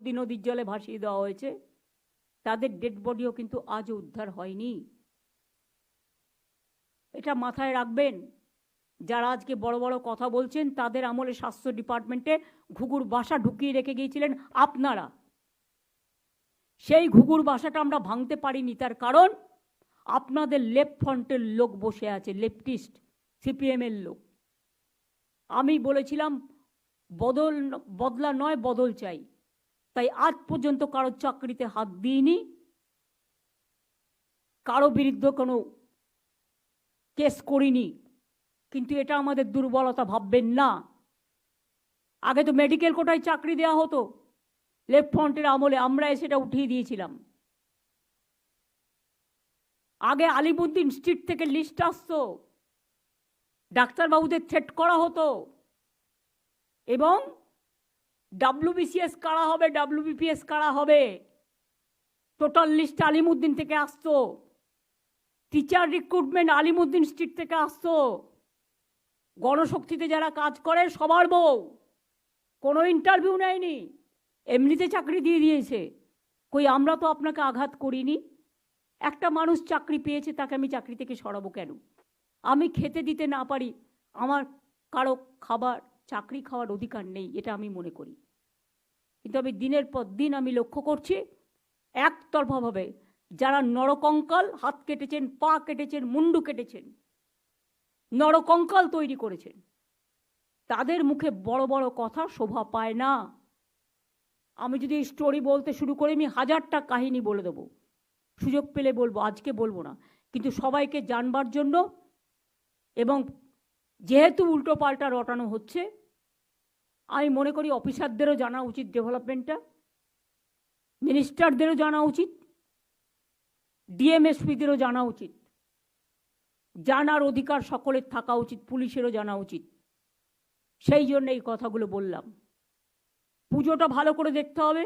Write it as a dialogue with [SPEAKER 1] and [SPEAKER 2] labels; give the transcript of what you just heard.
[SPEAKER 1] নদী নদীর জলে ভাসিয়ে দেওয়া হয়েছে। তাদের ডেড বডিও কিন্তু আজও উদ্ধার হয়নি। এটা মাথায় রাখবেন, যারা আজকে বড় বড় কথা বলছেন, তাদের আমলে স্বাস্থ্য ডিপার্টমেন্টে ঘুঘুর বাসা ঢুকিয়ে রেখে গিয়েছিলেন আপনারা। সেই ঘুঘুর বাসাটা আমরা ভাঙতে পারিনি, তার কারণ আপনাদের লেফট ফ্রন্টের লোক বসে আছে, লেফটিস্ট, সিপিএমের লোক। আমি বলেছিলাম, বদল, বদলা নয়, বদল চাই। তাই আজ পর্যন্ত কারও চাকরিতে হাত দিইনি। কারও বিরুদ্ধে কোনো কেস করিনি। কিন্তু এটা আমাদের দুর্বলতা, ভাববেন না। আগে তো মেডিকেল কোটায় চাকরি দেওয়া হতো। লেফট ফ্রন্টের আমলে আমরা সেটা উঠিয়ে দিয়েছিলাম। আগে আলিমুদ্দিন স্ট্রিট থেকে লিস্ট আসতো। ডাক্তারবাবুদের থ্রেট করা হতো। এবং ডাব্লিউবিসিএস কারা হবে? ডাব্লিউবিপিএস কারা হবে? টোটাল লিস্ট আলিমুদ্দিন থেকে আসতো টিচার রিক্রুটমেন্ট আলিমুদ্দিন স্ট্রিট থেকে আসতো গণশক্তিতে যারা কাজ করে, সবার বউ। কোনো ইন্টারভিউ নেয়নি। এমনিতে চাকরি দিয়ে দিয়েছে। কই, আমরা তো আপনাকে আঘাত করিনি। একটা মানুষ চাকরি পেয়েছে, তাকে আমি চাকরি থেকে সরাবো কেন? আমি খেতে দিতে না পারি। আমার কারও খাবার চাকরি খাওয়ার অধিকার নেই, এটা আমি মনে করি। কিন্তু আমি দিনের পর দিন আমি লক্ষ্য করছি একতরফাভাবে যারা নরকঙ্কাল হাত কেটেছেন, পা কেটেছেন, মুন্ডু কেটেছেন, নরকঙ্কাল তৈরি করেছেন, তাদের মুখে বড় বড় কথা শোভা পায় না। আমি যদি স্টোরি বলতে শুরু করি, আমি হাজারটা কাহিনী বলে দেবো। সুযোগ পেলে বলব, আজকে বলব না। কিন্তু সবাইকে জানবার জন্য এবং যেহেতু উল্টো পাল্টা রটানো হচ্ছে আমি মনে করি অফিসারদেরও জানা উচিত ডেভেলপমেন্টটা, মিনিস্টারদেরও জানা উচিত, ডিএমএসপিদেরও জানা উচিত, জানার অধিকার সকলের থাকা উচিত, পুলিশেরও জানা উচিত। সেই জন্য এই কথাগুলো বললাম। পুজোটা ভালো করে দেখতে হবে।